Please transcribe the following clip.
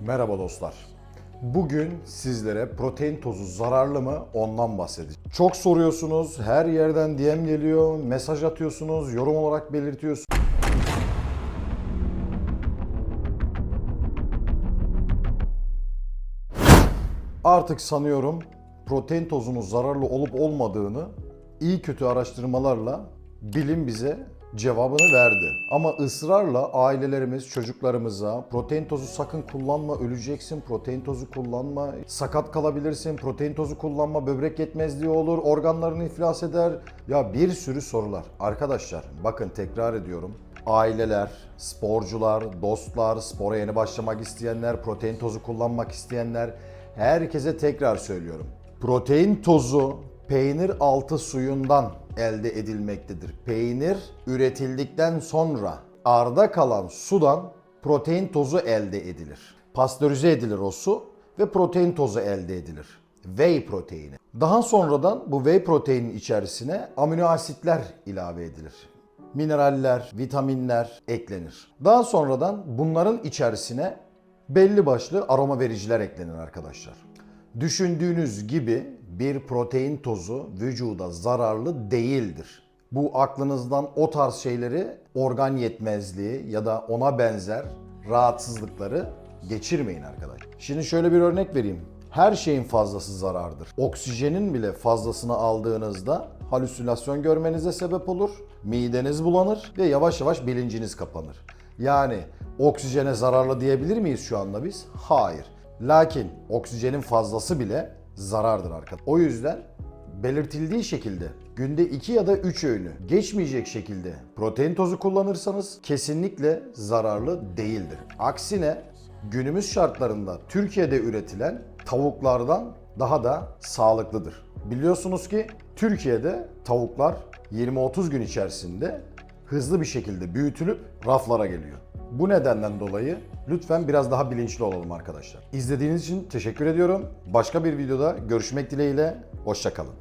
Merhaba dostlar. Bugün sizlere protein tozu zararlı mı ondan bahsedeceğim. Çok soruyorsunuz, her yerden DM geliyor, mesaj atıyorsunuz, yorum olarak belirtiyorsunuz. Artık sanıyorum protein tozunun zararlı olup olmadığını iyi kötü araştırmalarla bilim bize cevabını verdi. Ama ısrarla ailelerimiz çocuklarımıza protein tozu sakın kullanma öleceksin, protein tozu kullanma, sakat kalabilirsin, protein tozu kullanma böbrek yetmezliği olur, organların iflas eder. Ya bir sürü sorular. Arkadaşlar bakın tekrar ediyorum. Aileler, sporcular, dostlar, spora yeni başlamak isteyenler, protein tozu kullanmak isteyenler herkese tekrar söylüyorum. Protein tozu peynir altı suyundan elde edilmektedir. Peynir üretildikten sonra arda kalan sudan protein tozu elde edilir. Pastörize edilir o su ve protein tozu elde edilir. Whey proteini. Daha sonradan bu whey proteinin içerisine amino asitler ilave edilir mineraller, vitaminler eklenir. Daha sonradan bunların içerisine belli başlı aroma vericiler eklenir arkadaşlar. Düşündüğünüz gibi bir protein tozu vücuda zararlı değildir. Bu aklınızdan o tarz şeyleri organ yetmezliği ya da ona benzer rahatsızlıkları geçirmeyin arkadaşlar. Şimdi şöyle bir örnek vereyim. Her şeyin fazlası zarardır. Oksijenin bile fazlasını aldığınızda halüsinasyon görmenize sebep olur. Mideniz bulanır ve yavaş yavaş bilinciniz kapanır. Yani oksijene zararlı diyebilir miyiz şu anda biz? Hayır. Lakin oksijenin fazlası bile zarardır arkadaşlar. O yüzden belirtildiği şekilde günde 2 ya da 3 öğünü geçmeyecek şekilde protein tozu kullanırsanız kesinlikle zararlı değildir. Aksine günümüz şartlarında Türkiye'de üretilen tavuklardan daha da sağlıklıdır. Biliyorsunuz ki Türkiye'de tavuklar 20-30 gün içerisinde hızlı bir şekilde büyütülüp raflara geliyor. Bu nedenden dolayı lütfen biraz daha bilinçli olalım arkadaşlar. İzlediğiniz için teşekkür ediyorum. Başka bir videoda görüşmek dileğiyle. Hoşçakalın.